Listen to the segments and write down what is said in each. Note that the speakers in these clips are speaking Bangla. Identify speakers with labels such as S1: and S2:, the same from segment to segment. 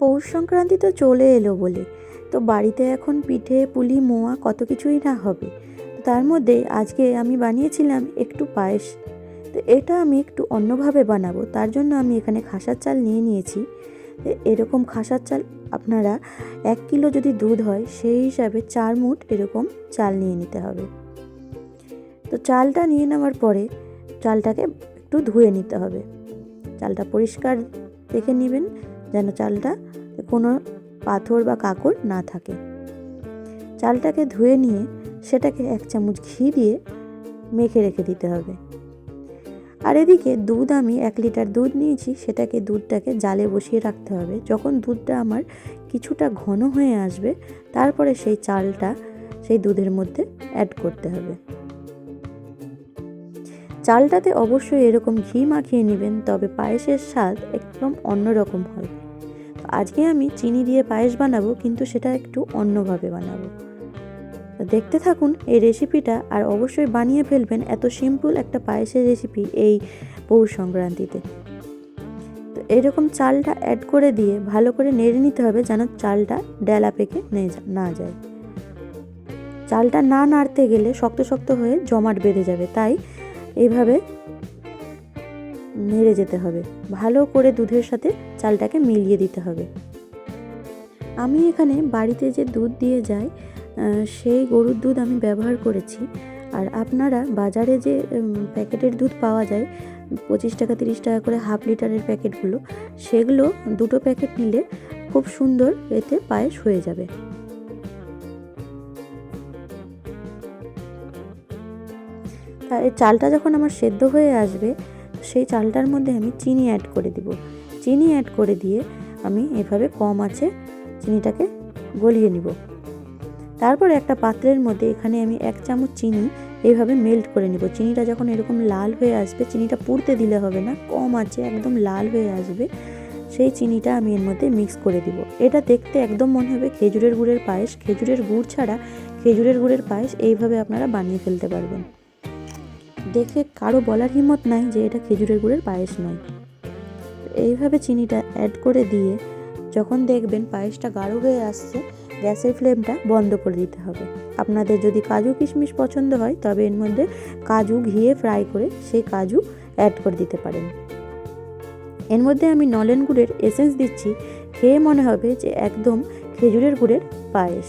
S1: পৌষ সংক্রান্তি তো চলে এলো বলে। তো বাড়িতে এখন পিঠে, পুলি, মোয়া কত কিছুই না হবে। তার মধ্যে আজকে আমি বানিয়েছিলাম একটু পায়েস। তো এটা আমি একটু অন্যভাবে বানাবো, তার জন্য আমি এখানে খাসার চাল নিয়ে নিয়েছি। এরকম খাসার চাল আপনারা এক কিলো যদি দুধ হয়, সেই হিসাবে চার মুঠ এরকম চাল নিয়ে নিতে হবে। তো চালটা নিয়ে নেওয়ার পরে চালটাকে একটু ধুয়ে নিতে হবে। চালটা পরিষ্কার দেখে নেবেন। যেন চালটা কোনো পাথর বা কাকড় না থাকে। চালটাকে ধুয়ে নিয়ে সেটাকে এক চামচ ঘি দিয়ে মেখে রেখে দিতে হবে। আর এদিকে দুধ আমি এক লিটার দুধ নিয়েছি, সেটাকে দুধটাকে জালে বসিয়ে রাখতে হবে। যখন দুধটা আমার কিছুটা ঘন হয়ে আসবে, তারপরে সেই চালটা সেই দুধের মধ্যে অ্যাড করতে হবে। চালটাতে অবশ্যই এরকম ঘি মাখিয়ে নেবেন, তবে পায়েসের স্বাদ একদম অন্যরকম হয় আজকে আমি চিনি দিয়ে পায়েস বানাবো, কিন্তু সেটা একটু অন্যভাবে বানাবো। দেখতে থাকুন এই রেসিপিটা আর অবশ্যই বানিয়ে ফেলবেন এত সিম্পল একটা পায়েসের রেসিপি এই পৌষ সংক্রান্তিতে। তো এরকম চালটা অ্যাড করে দিয়ে ভালো করে নেড়ে নিতে হবে যেন চালটা ডেলা পেকে না যায়। চালটা না নাড়তে গেলে শক্ত শক্ত হয়ে জমাট বেঁধে যাবে, তাই এইভাবে নেড়ে যেতে হবে। ভালো করে দুধের সাথে চালটাকে মিলিয়ে দিতে হবে। আমি এখানে বাড়িতে যে দুধ দিয়ে যাই সেই গরুর দুধ আমি ব্যবহার করেছি। আর আপনারা বাজারে যে প্যাকেটের দুধ পাওয়া যায়, পঁচিশ টাকা, তিরিশ টাকা করে হাফ লিটারের প্যাকেটগুলো, সেগুলো দুটো প্যাকেট নিলে খুব সুন্দর এতে পায়েস হয়ে যাবে। চালটা যখন আমার সেদ্ধ হয়ে আসবে সেই চালটার মধ্যে আমি চিনি অ্যাড করে দিব। চিনি অ্যাড করে দিয়ে আমি এভাবে কম আছে চিনিটাকে গলিয়ে নিব। তারপরে একটা পাত্রের মধ্যে এখানে আমি এক চামচ চিনি এইভাবে মেল্ট করে নিব। চিনিটা যখন এরকম লাল হয়ে আসবে, চিনিটা পুড়তে দিলে হবে না, কম আছে, একদম লাল হয়ে আসবে, সেই চিনিটা আমি এর মধ্যে মিক্স করে দিব। এটা দেখতে একদম মনে হবে খেজুরের গুড়ের পায়েস। খেজুরের গুড় ছাড়া খেজুরের গুড়ের পায়েস এইভাবে আপনারা বানিয়ে ফেলতে পারবেন। দেখে কারও বলার হিম্মত নাই যে এটা খেজুরের গুড়ের পায়েস নয়। এইভাবে চিনিটা অ্যাড করে দিয়ে যখন দেখবেন পায়েসটা গাঢ় হয়ে আসছে, গ্যাসের ফ্লেমটা বন্ধ করে দিতে হবে। আপনাদের যদি কাজু কিশমিশ পছন্দ হয়, তবে এর মধ্যে কাজু ঘিয়ে ফ্রাই করে সেই কাজু অ্যাড করে দিতে পারেন। এর মধ্যে আমি নলেন গুড়ের এসেন্স দিচ্ছি। খেয়ে মনে হবে যে একদম খেজুরের গুড়ের পায়েস।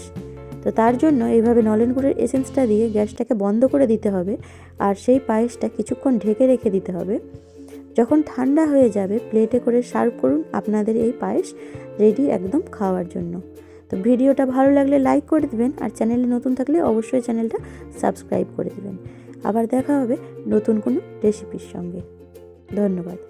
S1: তো তার জন্য এইভাবে নলেন গুড়ের এসেন্সটা দিয়ে গ্যাসটাকে বন্ধ করে দিতে হবে আর সেই পায়েসটা কিছুক্ষণ ঢেকে রেখে দিতে হবে। যখন ঠান্ডা হয়ে যাবে, প্লেটে করে সার্ভ করুন আপনাদের এই পায়েস রেডি একদম খাওয়ার জন্য। তো ভিডিওটা ভালো লাগলে লাইক করে দেবেন আর চ্যানেলে নতুন থাকলে অবশ্যই চ্যানেলটা সাবস্ক্রাইব করে দেবেন। আবার দেখা হবে নতুন কোনো রেসিপির সঙ্গে। ধন্যবাদ।